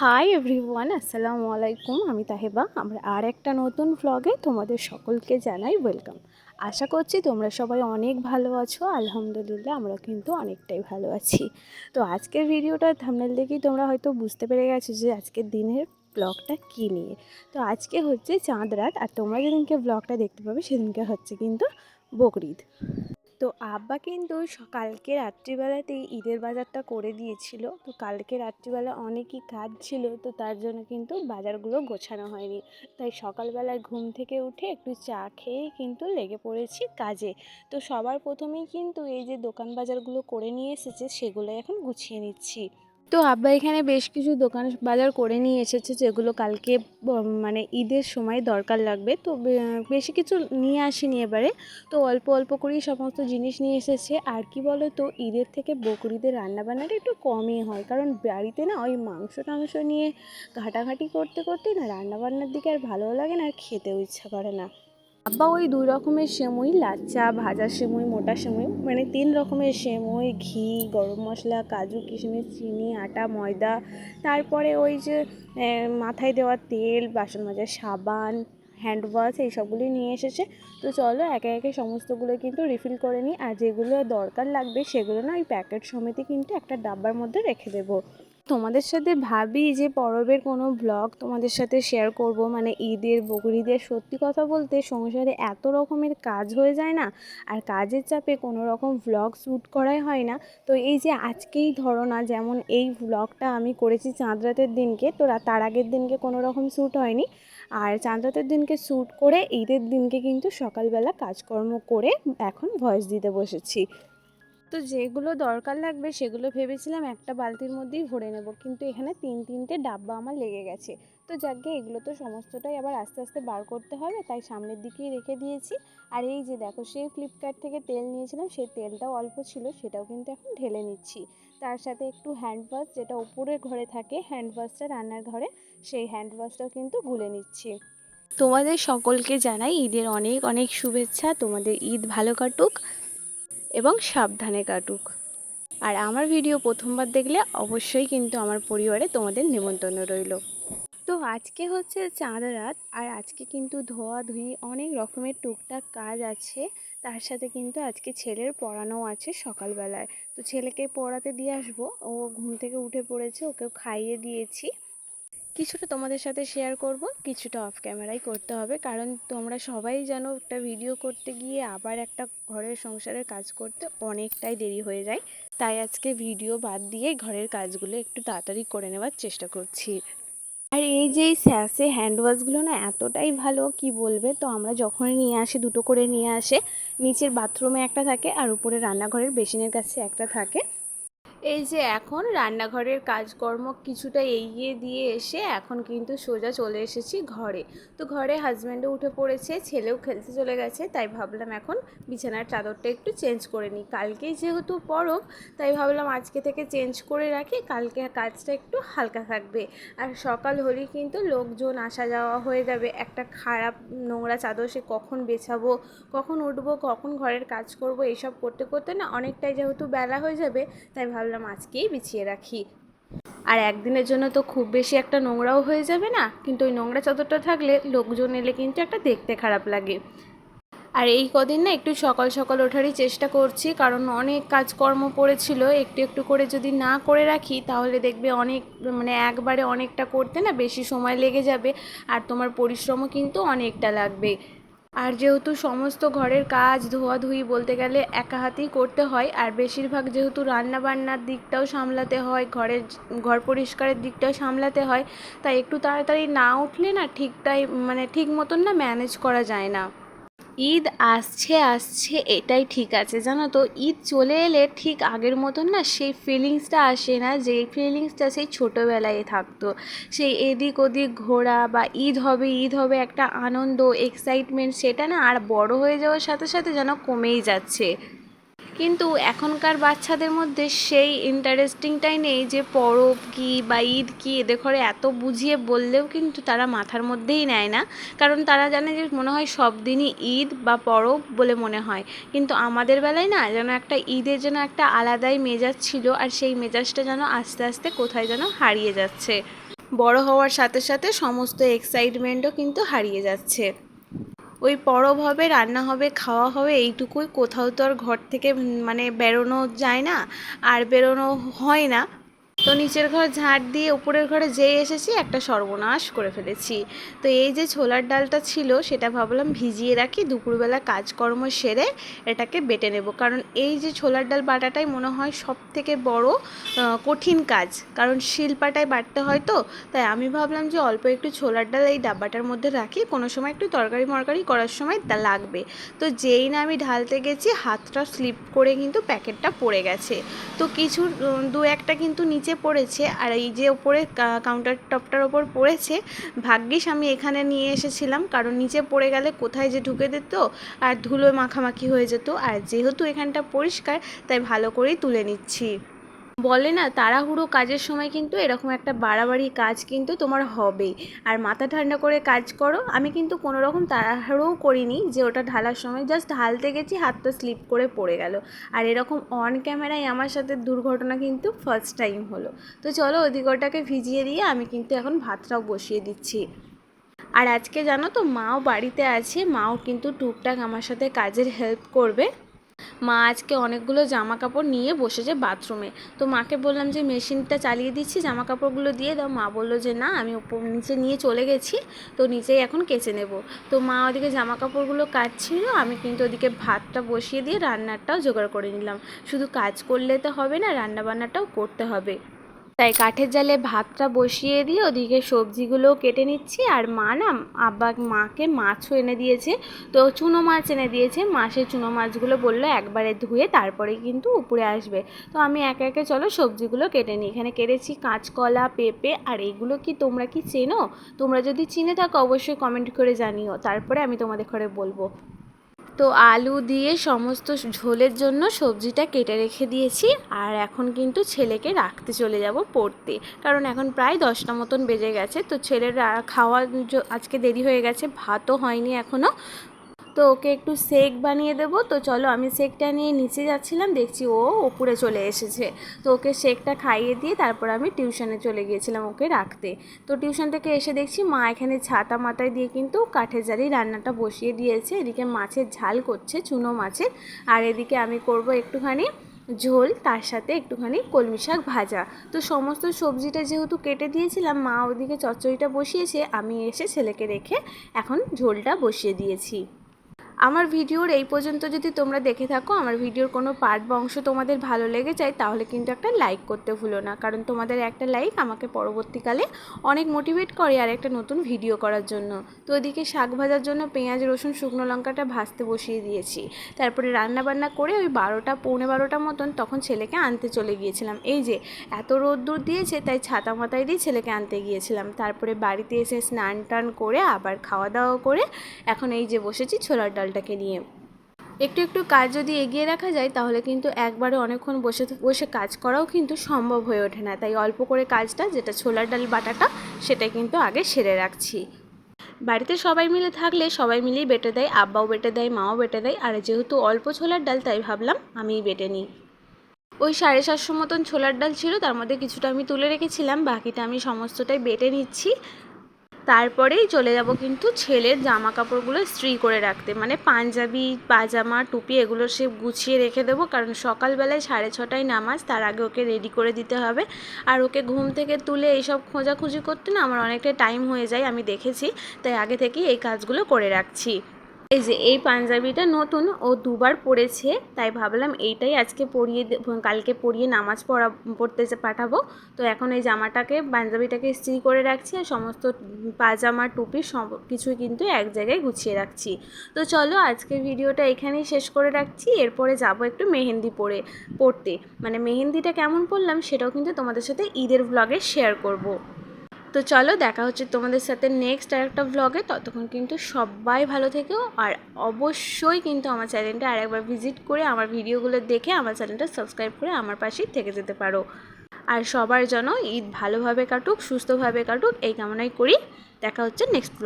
Hi everyone আসসালামু আলাইকুম আমি তাহেবা। আমরা আর একটা নতুন ভ্লগে তোমাদের সকলকে জানাই ওয়েলকাম আশা করছি তোমরা সবাই অনেক ভালো আছো। আলহামদুলিল্লাহ আমরা কিন্তু অনেকটাই ভালো আছি। তো আজকের ভিডিওটা থামনেল দেখেই তোমরা হয়তো বুঝতে পেরে গেছো যে আজকের দিনের ব্লগটা কী নিয়ে। তো আজকে হচ্ছে চাঁদ রাত, আর তোমরা যেদিনকে ব্লগটা দেখতে পাবে, সেদিনকে হচ্ছে কিন্তু বকরিদ। তো আব্বা কিন্তু কালকে রাত্রিবেলাতেই ঈদের বাজারটা করে দিয়েছিল। তো কালকে রাত্রিবেলা অনেকই কাজ ছিল, তো তার জন্য কিন্তু বাজারগুলো গোছানো হয়নি। তাই সকালবেলায় ঘুম থেকে উঠে একটু চা খেয়ে কিন্তু লেগে পড়েছি কাজে। তো সবার প্রথমেই কিন্তু এই যে দোকান বাজারগুলো করে নিয়ে এসেছে, সেগুলো এখন গুছিয়ে নিচ্ছি। তো আব্বা এখানে বেশ কিছু দোকান বাজার করে নিয়ে এসেছে, যেগুলো কালকে মানে ঈদের সময় দরকার লাগবে। তো বেশি কিছু নিয়ে আসেনি এবারে। তো অল্প অল্প করেই সমস্ত জিনিস নিয়ে এসেছে। আর কি বলো তো ঈদের থেকে বকরিদের রান্নাবান্নাটা একটু কমই হয়। কারণ বাড়িতে না ওই মাংস টাংস নিয়ে ঘাটাঘাটি করতে করতে না রান্নাবান্নার দিকে আর ভালো লাগে না, আর খেতেও ইচ্ছা করে না। আব্বা ওই দুই রকমের সেমই, লাচ্চা, ভাজা সেমই, মোটা সেমই মানে তিন রকমের সেমই, ঘি, গরম মশলা, কাজু, কিশমিশ, চিনি, আটা, ময়দা। তারপরে ওই যে মাথায় দেওয়া তেল, বাসন মাজার সাবান, হ্যান্ড ওয়াশ, এই সবগুলোই নিয়ে এসেছে। তো চলো, একে একে সমস্তগুলো কিন্তু রিফিল করে নিই। আর যেগুলো দরকার লাগবে, সেগুলো না ওই প্যাকেট সমেতে কিন্তু একটা ডাব্বার মধ্যে রেখে দেবো। তোমাদের সাথে ভাবি যে পরবের কোনো ব্লগ তোমাদের সাথে শেয়ার করব। মানে ঈদের বকরিদের সত্যি কথা বলতে সংসারে এত রকমের কাজ হয়ে যায় না, আর কাজের চাপে কোনো রকম ভ্লগ শ্যুট করাই হয় না। তো এই যে আজকেই ধরো না, যেমন এই ভ্লগটা আমি করেছি চাঁদ রাতের দিনকে, তো তার আগের দিনকে কোনো রকম শ্যুট হয়নি। আর চাঁদ রাতের দিনকে শ্যুট করে, ঈদের দিনকে কিন্তু সকালবেলা কাজকর্ম করে এখন ভয়েস দিতে বসেছি। তো যেগুলো দরকার লাগবে সেগুলো ভেবেছিলাম একটা বালতির মধ্যেই ভরে নেব। কিন্তু এখানে তিন, তিনটে ডাব্বা আমার লেগে গেছে। তো যাকে এগুলো তো সমস্তটাই আবার আস্তে আস্তে বার করতে হবে, তাই সামনের দিকেই রেখে দিয়েছি। আর এই যে দেখো, সেই ফ্লিপকার্ট থেকে তেল নিয়েছিলাম, সেই তেলটাও অল্প ছিল, সেটাও কিন্তু এখন ঢেলে নিচ্ছি। তার সাথে একটু হ্যান্ড ওয়াশ যেটা উপরের ঘরে থাকে হ্যান্ড ওয়াশটা রান্নার ঘরে, সেই হ্যান্ড ওয়াশটাও কিন্তু গুলে নিচ্ছি। তোমাদের সকলকে জানাই ঈদের অনেক অনেক শুভেচ্ছা। তোমাদের ঈদ ভালো কাটুক। এবং সাবধানে কাটুক। আর আমার ভিডিও প্রথমবার দেখলে অবশ্যই কিন্তু আমার পরিবারে তোমাদের নেমন্তন্ন রইল। তো আজকে হচ্ছে চাঁদ রাত, আর আজকে কিন্তু ধোয়া ধুই অনেক রকমের টুকটাক কাজ আছে। তার সাথে কিন্তু আজকে ছেলের পড়ানো আছে সকালবেলায়। তো ছেলেকে পড়াতে দিয়ে আসব। ও ঘুম থেকে উঠে পড়েছে, ওকেও খাইয়ে দিয়েছি। কিছুটা তোমাদের সাথে শেয়ার করব, কিছুটা অফ ক্যামেরাই করতে হবে। কারণ তোমরা সবাই জানো একটা ভিডিও করতে গিয়ে আবার একটা ঘরের সংসারের কাজ করতে অনেকটাই দেরি হয়ে যায়। তাই আজকে ভিডিও বাদ দিয়ে ঘরের কাজগুলো একটু তাড়াতাড়ি করে নেওয়ার চেষ্টা করছি। আর এই যে স্যাসে হ্যান্ড ওয়াশগুলো না এতটাই ভালো, কি বলবে? তো আমরা যখনই নিয়ে আসি, দুটো করে নিয়ে আসে, নিচের বাথরুমে একটা থাকে আর উপরে রান্নাঘরের বেসিনের কাছে একটা থাকে। এই যে এখন রান্নাঘরের কাজকর্ম কিছুটা এগিয়ে দিয়ে এসে এখন কিন্তু সোজা চলে এসেছি ঘরে। তো ঘরে হাজব্যান্ডও উঠে পড়েছে, ছেলেও খেলতে চলে গেছে, তাই ভাবলাম এখন বিছানার চাদরটা একটু চেঞ্জ করে নিই। কালকেই যেহেতু পরব, তাই ভাবলাম আজকে থেকে চেঞ্জ করে রাখি, কালকে কাজটা একটু হালকা থাকবে। আর সকাল হলেই কিন্তু লোকজন আসা যাওয়া হয়ে যাবে, একটা খারাপ নোংরা চাদর সে কখন বেছাবো, কখন উঠবো, কখন ঘরের কাজ করব এইসব করতে করতে না অনেকটাই যেহেতু বেলা হয়ে যাবে, তাই ভাবলাম আজকেই বিছিয়ে রাখি। আর একদিনের জন্য তো খুব বেশি একটা নোংরাও হয়ে যাবে না, কিন্তু ওই নোংরা চাদরটা থাকলে লোকজন এলে কিন্তু একটা দেখতে খারাপ লাগে। আর এই কদিন না একটু সকাল সকাল ওঠারই চেষ্টা করছি, কারণ অনেক কাজকর্ম পড়েছিল, একটু একটু করে যদি না করে রাখি, তাহলে দেখবে অনেক মানে একবারে অনেকটা করতে না বেশি সময় লেগে যাবে, আর তোমার পরিশ্রমও কিন্তু অনেকটা লাগবে। আর যেহেতু সমস্ত ঘরের কাজ ধোয়াধুয়ি বলতে গেলে একা হাতেই করতে হয়, আর বেশিরভাগ যেহেতু রান্না বান্নার দিকটাও সামলাতে হয়, ঘরের ঘর পরিষ্কারের দিকটাও সামলাতে হয়, তাই একটু তাড়াতাড়ি না উঠলে না ঠিকটাই মানে ঠিক মতন না ম্যানেজ করা যায় না। ঈদ আসছে আসছে, এটাই ঠিক আছে। জানো তো, ঈদ চলে এলে ঠিক আগের মতন না সেই ফিলিংসটা আসে না যে ফিলিংসটা সেই ছোটোবেলায় থাকতো। সেই এদিক ওদিক ঘোরা বা ঈদ হবে ঈদ হবে একটা আনন্দ এক্সাইটমেন্ট সেটা না আর বড় হয়ে যাওয়ার সাথে সাথে যেন কমেই যাচ্ছে। কিন্তু এখনকার বাচ্চাদের মধ্যে সেই ইন্টারেস্টিংটাই নেই যে পরব কী বা ঈদ কী এদের ঘরে এত বুঝিয়ে বললেও কিন্তু তারা মাথার মধ্যেই নেয় না। কারণ তারা জানে যে মনে হয় সব দিনই ঈদ বা পরব বলে মনে হয়। কিন্তু আমাদের বেলায় না যেন একটা ঈদের যেন একটা আলাদাই মেজাজ ছিল আর সেই মেজাজটা যেন আস্তে আস্তে কোথায় যেন হারিয়ে যাচ্ছে। বড় হওয়ার সাথে সাথে সমস্ত এক্সাইটমেন্টও কিন্তু হারিয়ে যাচ্ছে। ওই পরব হবে, রান্না হবে, খাওয়া হবে, এইটুকুই। কোথাও তো আর ঘর থেকে মানে বেরোনো যায় না, আর বেরোনো হয় না। তো নিচের ঘর ঝাঁট দিয়ে উপরের ঘরে যেই এসেছি, একটা সর্বনাশ করে ফেলেছি। তো এই যে ছোলার ডালটা ছিল, সেটা ভাবলাম ভিজিয়ে রাখি, দুপুরবেলা কাজকর্ম সেরে এটাকে বেটে নেব। কারণ এই যে ছোলার ডাল বাটাটাই মনে হয় সব থেকে বড় কঠিন কাজ। কারণ শিলপাটায় বাটতে হয় তো, তাই আমি ভাবলাম যে অল্প একটু ছোলার ডাল এই ডাব্বাটার মধ্যে রাখি, কোনো সময় একটু তরকারি মরকারি করার সময় তা লাগবে। তো যেই না আমি ঢালতে গেছি, হাতটা স্লিপ করে কিন্তু প্যাকেটটা পড়ে গেছে। তো কিছু দু একটা কিন্তু নিচে পড়েছে আর এই যে ওপরে কাউন্টার টপটার ওপর পড়েছে, ভাগ্যিস আমি এখানে নিয়ে এসেছিলাম, কারণ নিচে পড়ে গেলে কোথায় যে ঢুকে দিত আর ধুলো মাখামাখি হয়ে যেত। আর যেহেতু এখানটা পরিষ্কার, তাই ভালো করেই তুলে নিচ্ছি। বলে না, তাড়াহুড়ো কাজের সময় কিন্তু এরকম একটা বাড়াবাড়ি কাজ কিন্তু তোমার হবেই। আর মাথা ঠান্ডা করে কাজ করো, আমি কিন্তু কোনো রকম তাড়াহুড়োও করিনি যে ওটা ঢালার সময় জাস্ট ঢালতে গেছি, হাতটা স্লিপ করে পড়ে গেল। আর এরকম অন ক্যামেরায় আমার সাথে দুর্ঘটনা কিন্তু ফার্স্ট টাইম হলো। তো চলো ওদিকটাকে ভিজিয়ে দিয়ে আমি কিন্তু এখন ভাতটাও বসিয়ে দিচ্ছি। আর আজকে জানো তো, মাও বাড়িতে আছে, মাও কিন্তু টুকটাক আমার সাথে কাজের হেল্প করবে। মা আজকে অনেকগুলো জামা কাপড় নিয়ে বসেছে বাথরুমে। তো মাকে বললাম যে, মেশিনটা চালিয়ে দিচ্ছি জামা কাপড়গুলো দিয়ে দাও। মা বলল যে, না, আমি উপর নিচে নিয়ে চলে গেছি, তো নিচেই এখন কেচে নেব। তো মা ওদিকে জামা কাপড়গুলো কাটছিল, আমি কিন্তু ওদিকে ভাতটা বসিয়ে দিয়ে রান্নাটাও জোগাড় করে নিলাম। শুধু কাজ করলে তো হবে না, রান্নাবান্নাটাও করতে হবে। তাই কাঠের জালে ভাতটা বসিয়ে দিয়ে ওদিকে সবজিগুলোও কেটে নিচ্ছি আর মা না আব্বা মাকে মাছও এনে দিয়েছে। তো চুনো মাছ এনে দিয়েছে। মাসে চুনো মাছগুলো বলল একবারে ধুয়ে তারপরে কিন্তু উপরে আসবে। তো আমি একে একে চলো সবজিগুলো কেটে নিই। এখানে কেটেছি কাঁচকলা, পেঁপে আর এগুলো কি তোমরা কি চেনো? তোমরা যদি চিনে থাকো অবশ্যই কমেন্ট করে জানিও। তারপরে আমি তোমাদের ঘরে বলব। তো আলু দিয়ে সমস্ত ঝোলের জন্য সবজিটা কেটে রেখে দিয়েছি। আর এখন কিন্তু ছেলেকে রাখতে চলে যাব পড়তে। কারণ এখন প্রায় দশটা মতন বেজে গেছে। তো ছেলের খাওয়া আজকে দেরি হয়ে গেছে, ভাতও হয়নি এখনও তো ওকে একটু শেক বানিয়ে দেবো। তো চলো আমি সেকটা নিয়ে নিচে যাচ্ছিলাম, দেখছি ও ওপরে চলে এসেছে। তো ওকে সেকটা খাইয়ে দিয়ে তারপর আমি টিউশনে চলে গিয়েছিলাম ওকে রাখতে। তো টিউশন থেকে এসে দেখছি মা এখানে ছাতা মাথায় দিয়ে কিন্তু কাঠের জারি রান্নাটা বসিয়ে দিয়েছে। এদিকে মাছের ঝাল করছে চুনো মাছের। আর এদিকে আমি করব একটুখানি ঝোল, তার সাথে একটুখানি কলমি শাক ভাজা। তো সমস্ত সবজিটা যেহেতু কেটে দিয়েছিলাম, মা ওদিকে চচ্চড়িটা বসিয়েছে, আমি এসে ছেলেকে রেখে এখন ঝোলটা বসিয়ে দিয়েছি। আমার ভিডিওর এই পর্যন্ত যদি তোমরা দেখে থাকো, আমার ভিডিওর কোনো পার্ট বা অংশ তোমাদের ভালো লেগে যায়, তাহলে কিন্তু একটা লাইক করতে ভুলো না। কারণ তোমাদের একটা লাইক আমাকে পরবর্তীকালে অনেক মোটিভেট করে আর একটা নতুন ভিডিও করার জন্য। তো ওদিকে শাক ভাজার জন্য পেঁয়াজ, রসুন, শুকনো লঙ্কাটা ভাজতে বসিয়ে দিয়েছি। তারপরে রান্না বান্না করে ওই বারোটা, পৌনে বারোটা মতন তখন ছেলেকে আনতে চলে গিয়েছিলাম। এই যে, এত রোদ্দুর দিয়েছে, তাই ছাতা মাথায় দিয়ে ছেলেকে আনতে গিয়েছিলাম। তারপরে বাড়িতে এসে স্নান টান করে, আবার খাওয়া দাওয়া করে, এখন এই যে বসেছি ছোলার ডাল ডালটাকে নিয়ে। একটু একটু কাজ যদি এগিয়ে রাখা যায়, তাহলে কিন্তু একবারে অনেকক্ষণ বসে বসে কাজ করাও কিন্তু সম্ভব হয়ে ওঠে না। তাই অল্প করে কাজটা, যেটা ছোলার ডাল বাটাটা, সেটা কিন্তু আগে সেরে রাখছি। বাড়িতে সবাই মিলে থাকলে সবাই মিলেই বেটে দেয়, আব্বাও বেটে দেয়, মাও বেটে দেয়। আর যেহেতু অল্প ছোলার ডাল, তাই ভাবলাম আমিই বেটে নিই। ওই সাড়ে সাতশো মতন ছোলার ডাল ছিল, তার মধ্যে কিছুটা আমি তুলে রেখেছিলাম, বাকিটা আমি সমস্তটাই বেটে নিচ্ছি। তারপরেই চলে যাব কিন্তু ছেলের জামা কাপড়গুলো স্ত্রি করে রাখতে। মানে পাঞ্জাবি, পাজামা, টুপি এগুলো সে গুছিয়ে রেখে দেবো কারণ সকালবেলায় সাড়ে ছটায় নামাজ, তার আগে ওকে রেডি করে দিতে হবে। আর ওকে ঘুম থেকে তুলে এইসব খোঁজাখুঁজি করতে না আমার অনেকটা টাইম হয়ে যায়, আমি দেখেছি। তাই আগে থেকেই এই কাজগুলো করে রাখছি। এই যে, এই পাঞ্জাবিটা নতুন ও দুবার পরেছে তাই ভাবলাম এইটাই আজকে পরিয়ে কালকে পরিয়ে নামাজ পড়া, পড়তে পাঠাবো। তো এখন এই জামাটাকে, পাঞ্জাবিটাকে ইস্ত্রি করে রাখছি আর সমস্ত পাজামা, টুপি সব কিছুই কিন্তু এক জায়গায় গুছিয়ে রাখছি। তো চলো আজকের ভিডিওটা এখানেই শেষ করে রাখছি। এরপরে যাব একটু মেহেন্দি পরে পড়তে। মানে মেহেন্দিটা কেমন পড়লাম সেটাও কিন্তু তোমাদের সাথে ঈদের ভ্লগে শেয়ার করব। তো চলো, দেখা হচ্ছে তোমাদের সাথে নেক্সট আর একটা ভ্লগে ততক্ষণ কিন্তু সবাই ভালো থেকেও আর অবশ্যই কিন্তু আমার চ্যানেলটা আর একবার ভিজিট করে আমার ভিডিওগুলো দেখে আমার চ্যানেলটা সাবস্ক্রাইব করে আমার পাশেই থেকে যেতে পারো। আর সবার জন্য ঈদ ভালোভাবে কাটুক, সুস্থভাবে কাটুক, এই কামনাই করি। দেখা হচ্ছে নেক্সট ব্লগ